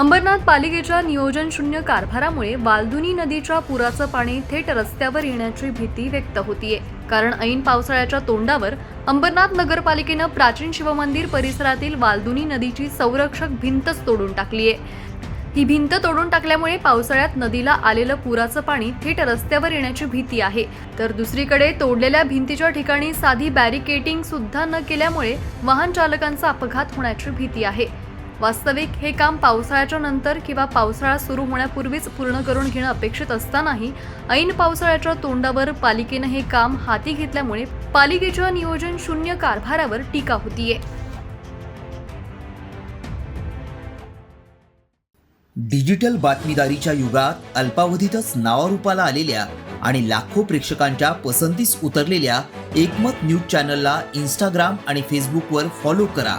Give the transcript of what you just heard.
अंबरनाथ पालिकेच्या नियोजन शून्य कारभारामुळे वालदुनी नदीच्या पुराचं पाणी थेट रस्त्यावर येण्याची भीती व्यक्त होतीये. कारण ऐन पावसाळ्याच्या तोंडावर अंबरनाथ नगरपालिकेनं प्राचीन शिवमंदिर परिसरातील वालदुनी नदीची संरक्षक भिंतच तोडून टाकलीये. ही भिंत तोडून टाकल्यामुळे पावसाळ्यात नदीला आलेलं पुराचं पाणी थेट रस्त्यावर येण्याची भीती आहे. तर दुसरीकडे तोडलेल्या भिंतीच्या ठिकाणी साधी बॅरिकेटिंग सुद्धा न केल्यामुळे वाहन चालकांचा अपघात होण्याची भीती आहे. वास्तविक हे काम पावसाळ्याच्या नंतर किंवा पावसाळा सुरू होण्यापूर्वीच पूर्ण करून घेणं अपेक्षित असतानाही ऐन पावसाळ्याच्या तोंडावर पालिकेनं हे काम हाती घेतल्यामुळे पालिकेच्या नियोजन शून्य कारभारावर टीका होतीये. डिजिटल बातमीदारीच्या युगात अल्पावधीतच नावारूपाला आलेल्या आणि लाखो प्रेक्षकांच्या पसंतीस उतरलेल्या एकमत न्यूज चॅनलला इंस्टाग्राम आणि फेसबुकवर फॉलो करा.